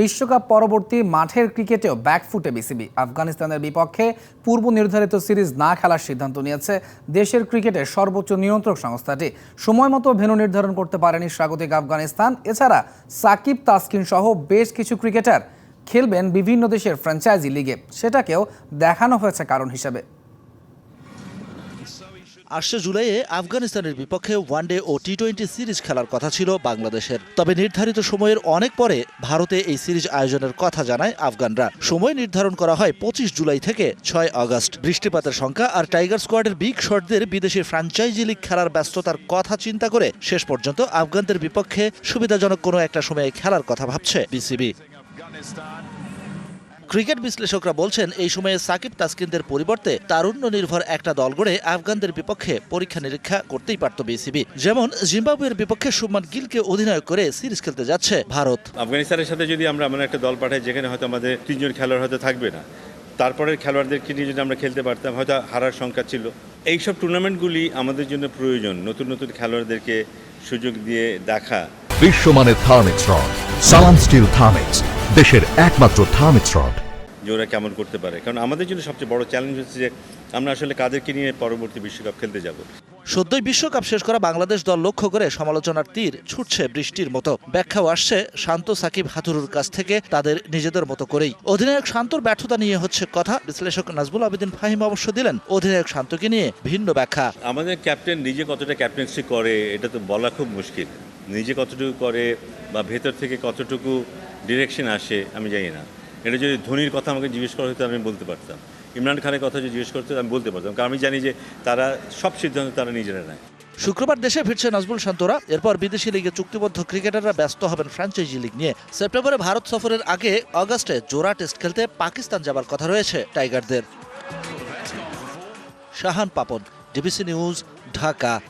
বিশ্বকাপ পরবর্তী মাঠের ক্রিকেটেও ব্যাকফুটে বিসিবি। আফগানিস্তানের বিপক্ষে পূর্ব নির্ধারিত সিরিজ না খেলার সিদ্ধান্ত নিয়েছে দেশের ক্রিকেটের সর্বোচ্চ নিয়ন্ত্রক সংস্থাটি। সময় মতো ভেন্যু নির্ধারণ করতে পারেনি স্বাগতিক আফগানিস্তান। এছাড়া সাকিব, তাসকিন সহ বেশ কিছু ক্রিকেটার খেলবেন বিভিন্ন দেশের ফ্র্যাঞ্চাইজি লিগে সেটাকেও দেখানো হয়েছে কারণ হিসেবে। আসছে জুলাইয়ে আফগানিস্তানের বিপক্ষে ওয়ানডে ও টি টোয়েন্টি সিরিজ খেলার কথা ছিল বাংলাদেশের। তবে নির্ধারিত সময়ের অনেক পরে ভারতে এই সিরিজ আয়োজনের কথা জানায় আফগানরা। সময় নির্ধারণ করা হয় পঁচিশ জুলাই থেকে ছয় আগস্ট। বৃষ্টিপাতের সংখ্যা আর টাইগার স্কোয়াডের বিগ শটদের বিদেশি ফ্র্যাঞ্চাইজি লিগ খেলার ব্যস্ততার কথা চিন্তা করে শেষ পর্যন্ত আফগানদের বিপক্ষে সুবিধাজনক কোনো একটা সময়ে খেলার কথা ভাবছে বিসিবি। ক্রিকেট বিশ্লেষকরা বলছেন এই সময়ে সাকিব তাসকিনদের পরিবর্তে তারুণ্য নির্ভর একটা দল গড়ে আফগানদের বিপক্ষে পরীক্ষা নিরীক্ষা করতেই পারত বিসিবি। যেমন জিম্বাবুয়ের বিপক্ষে সুমান গিলকে অধিনায়ক করে সিরিজ খেলতে যাচ্ছে ভারত। আফগানিস্তানের সাথে যদি আমরা এমন একটা দল পাঠাই যেখানে হয়তো আমাদের তিনজন খেলোয়াড় হয়তো থাকবে না তারপরের খেলোয়াড়দেরকে নিয়ে যদি আমরা খেলতে পারতাম হয়তো হারার সংখ্যা ছিল। এইসব টুর্নামেন্টগুলি আমাদের জন্য প্রয়োজন নতুন নতুন খেলোয়াড়দেরকে সুযোগ দিয়ে দেখা। বিশ্বমানের Thermex rod Salam steel Thermex দেশের একমাত্র থার্মিক্স রড যে ওরা কেমন করতে পারে? কারণ আমাদের জন্য সবচেয়ে বড় চ্যালেঞ্জ হচ্ছে যে আমরা আসলে কাদেরকে নিয়ে পরবর্তী বিশ্বকাপ খেলতে যাব। সদ্যই বিশ্বকাপ শেষ করা বাংলাদেশ দল লক্ষ্য করে সমালোচনার তীর ছুটছে বৃষ্টির মতো। ব্যাখ্যাও আসছে শান্ত সাকিব হাতুরুর কাছ থেকে তাদের নিজেদের মতো করেই। অধিনায়ক শান্তর ব্যর্থতা নিয়ে হচ্ছে কথা। বিশ্লেষক নাজবুল আবেদিন ফাহিম অবশ্য দিলেন অধিনায়ক শান্তকে নিয়ে ভিন্ন ব্যাখ্যা। আমাদের ক্যাপ্টেন নিজে কতটা ক্যাপ্টেন্সি করে এটা তো বলা খুব মুশকিল। নিজে কতটুকু করে বা ভেতর থেকে কতটুকু ডিরেকশন আসে, আমি জানি না। এটা যদি ধোনির কথা আমাকে জিজ্ঞেস করা হতো, আমি বলতে পারতাম। ইমরান খানের কথা যদি জিজ্ঞেস করতে আমি বলতে পারতাম। কারণ আমি জানি যে তারা, সব সিদ্ধান্ত তারা নিজেরা নেয়। শুক্রবার দেশে ফিরছে নাজবুল শান্তরা। এরপর বিদেশি লিগে চুক্তিবদ্ধ ক্রিকেটাররা ব্যস্ত হবেন ফ্র্যাঞ্চাইজি লিগ নিয়ে। সেপ্টেম্বরে ভারত সফরের আগে অগাস্টে জোড়া টেস্ট খেলতে পাকিস্তান যাবার কথা রয়েছে টাইগারদের। Shahan Papon, DBC news, Dhaka.